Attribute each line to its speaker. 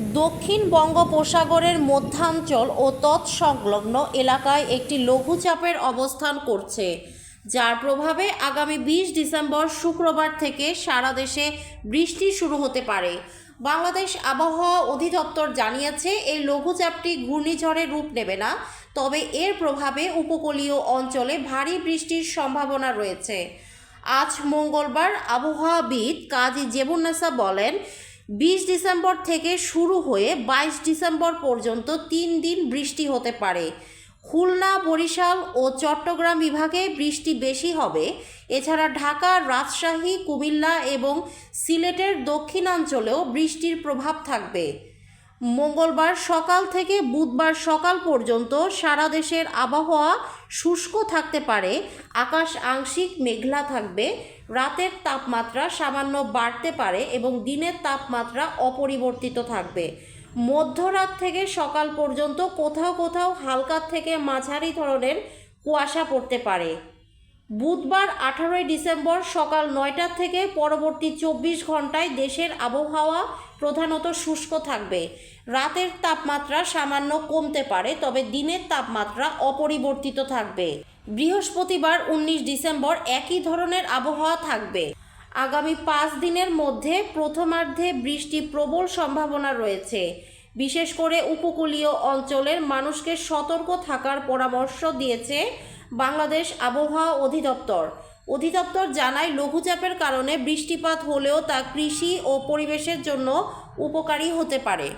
Speaker 1: দক্ষিণ বঙ্গোপসাগরের মধ্যাঞ্চল ও তৎসংলগ্ন এলাকায় একটি লঘুচাপের অবস্থান করছে, যার প্রভাবে আগামী বিশ ডিসেম্বর শুক্রবার থেকে সারা দেশে বৃষ্টি শুরু হতে পারে। বাংলাদেশ আবহাওয়া অধিদপ্তর জানিয়েছে, এই লঘুচাপটি ঘূর্ণিঝড়ের রূপ নেবে না, তবে এর প্রভাবে উপকূলীয় অঞ্চলে ভারী বৃষ্টির সম্ভাবনা রয়েছে। আজ মঙ্গলবার আবহাওয়াবিদ কাজী জেবুন্নেসা বলেন বিশ ডিসেম্বর থেকে শুরু হয়ে বাইশ ডিসেম্বর পর্যন্ত তিন দিন বৃষ্টি হতে পারে। খুলনা, বরিশাল ও চট্টগ্রাম বিভাগে বৃষ্টি বেশি হবে। এছাড়া ঢাকা, রাজশাহী, কুমিল্লা এবং সিলেটের দক্ষিণাঞ্চলেও বৃষ্টির প্রভাব থাকবে। মঙ্গলবার সকাল থেকে বুধবার সকাল পর্যন্ত সারা দেশের আবহাওয়া শুষ্ক থাকতে পারে, আকাশ আংশিক মেঘলা থাকবে, রাতের তাপমাত্রা সামান্য বাড়তে পারে এবং দিনের তাপমাত্রা অপরিবর্তিত থাকবে। মধ্যরাত থেকে সকাল পর্যন্ত কোথাও কোথাও হালকা থেকে মাঝারি ধরনের কুয়াশা পড়তে পারে। বুধবার আঠারোই ডিসেম্বর সকাল নয়টা থেকে পরবর্তী চব্বিশ ঘন্টায় দেশের আবহাওয়া প্রধানত শুষ্ক থাকবে। রাতের তাপমাত্রা সামান্য কমতে পারে, তবে দিনের তাপমাত্রা অপরিবর্তিত থাকবে। বৃহস্পতিবার উনিশ ডিসেম্বর একই ধরনের আবহাওয়া থাকবে। আগামী পাঁচ দিনের মধ্যে প্রথমার্ধে বৃষ্টি প্রবল সম্ভাবনা রয়েছে। বিশেষ করে উপকূলীয় অঞ্চলের মানুষকে সতর্ক থাকার পরামর্শ দিয়েছে বাংলাদেশ আবহাওয়া অধিদপ্তর। অধিদপ্তর জানায়, লঘুচাপের কারণে বৃষ্টিপাত হলেও তা কৃষি ও পরিবেশের জন্য উপকারী হতে পারে।